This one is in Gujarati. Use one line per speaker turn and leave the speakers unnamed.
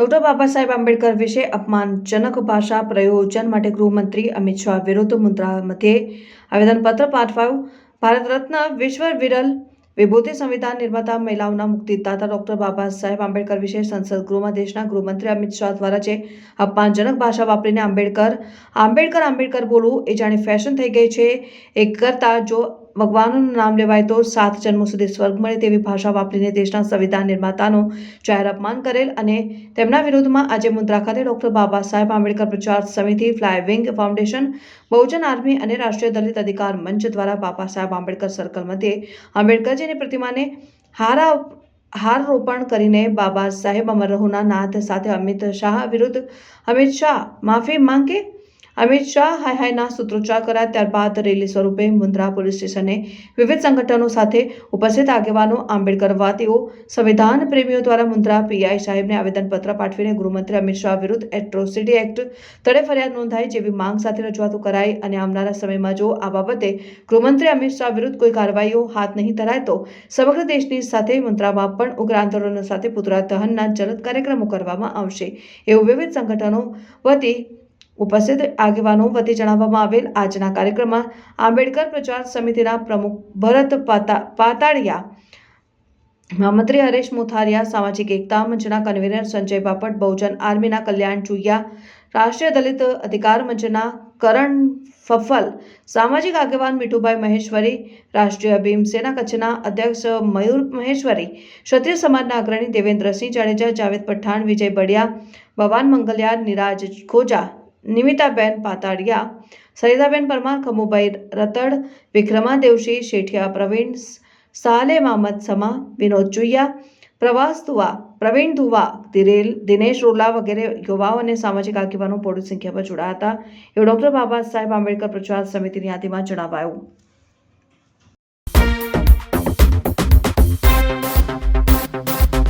ડોક્ટર બાબા સાહેબ આંબેડકર વિશે અપમાનજનક ભાષા પ્રયોજન માટે ગૃહમંત્રી અમિત શાહ વિરુદ્ધ મુદ્રા મધ્યે આવેદનપત્ર પાઠવાયું. ભારત રત્ન વિશ્વ વિરલ વિભૂતિ સંવિધાન નિર્માતા મહિલાઓના મુક્તિદાતા ડોક્ટર બાબા સાહેબ આંબેડકર વિશે સંસદ ગૃહમાં દેશના ગૃહમંત્રી અમિત શાહ દ્વારા જે અપમાનજનક ભાષા વાપરીને આંબેડકર આંબેડકર આંબેડકર બોલવું એ જાણે ફેશન થઈ ગઈ છે. એ કરતાં જો ભગવાનનું નામ લેવાય તો સાત જન્મો સુધી સ્વર્ગ મળે તેવી ભાષા વાપરીને દેશના સંવિધાન નિર્માતાનો જાહેર અપમાન કરેલ અને તેમના વિરોધમાં આજે મુદ્રા ખાતે ડોક્ટર બાબા સાહેબ આંબેડકર પ્રચાર સમિતિ fly wing foundation, Bahujan army અને રાષ્ટ્રીય દલિત અધિકાર મંચ દ્વારા બાબા સાહેબ આંબેડકર સર્કલ મધ્યે આંબેડકરજીની પ્રતિમાને હારા હાર રોપણ કરીને બાબા સાહેબ અમર રહોના નાથ સાથે અમિત શાહ વિરુદ્ધ અમિત શાહ માફી માંગે અમિત શાહ હાય હાયના સૂત્રોચ્ચાર કર્યા, ત્યારબાદ રેલી સ્વરૂપે મુન્દ્રા પોલીસ સ્ટેશને વિવિધ સંગઠનો સાથે ઉપસ્થિત આગેવાનો આંબેડકરવાદીઓ સંવિધાન પ્રેમીઓ દ્વારા મુન્દ્રા પીઆઈ સાહેબને આવેદનપત્ર પાઠવીને ગૃહમંત્રી અમિત શાહ વિરુદ્ધ એટ્રોસિટી એક્ટ તળે ફરિયાદ નોંધાઈ જેવી માંગ સાથે રજૂઆતો કરાઈ અને આવનારા સમયમાં જો આ બાબતે ગૃહમંત્રી અમિત શાહ વિરુદ્ધ કોઈ કાર્યવાહીઓ હાથ નહીં ધરાય તો સમગ્ર દેશની સાથે મુન્દ્રામાં પણ ઉગ્ર આંદોલનો સાથે પુતળા દહનના જલદ કાર્યક્રમો કરવામાં આવશે. એવું વિવિધ સંગઠનો વતી ઉપસ્થિત આગેવાનો વતી જણાવવામાં આવેલ, આજના કાર્યક્રમમાં આંબેડકર પ્રચાર સમિતિના પ્રમુખ ભરત પાતા, પાતાળિયા, મહામંત્રી હરેશ મોથારિયા, સામાજિક એકતા મંચના કન્વીનર સંજય બાપટ, બહુજન આર્મીના કલ્યાણ ચુયા રાષ્ટ્રીય દલિત અધિકાર મંચના કરણ ફફલ, સામાજિક આગેવાન મીઠુભાઈ મહેશ્વરી, રાષ્ટ્રીય ભીમસેના કચ્છના અધ્યક્ષ મયુર મહેશ્વરી, ક્ષત્રિય સમાજના અગ્રણી દેવેન્દ્રસિંહ જાડેજા, જાવેદ પઠાણ, વિજય બડિયા ભવાન મંગલિયા નિરાજ ખોજા નિમિતાબેન પાતાડિયા સરિતાબેન પરમાર ખમુભાઈ રતડ વિક્રમા દેવશી શેઠિયા, પ્રવીણ સાલે મામદ સમા, વિનોદ ચુયા પ્રવાસ ધુવા, પ્રવીણ ધુવા, દિરેલ, દિનેશ રોલા વગેરે યુવાઓ અને સામાજિક આગેવાનો બહોળી સંખ્યામાં જોડાયા હતા. એવું ડોક્ટર બાબા સાહેબ આંબેડકર પ્રચાર સમિતિની યાદીમાં જણાવાયું.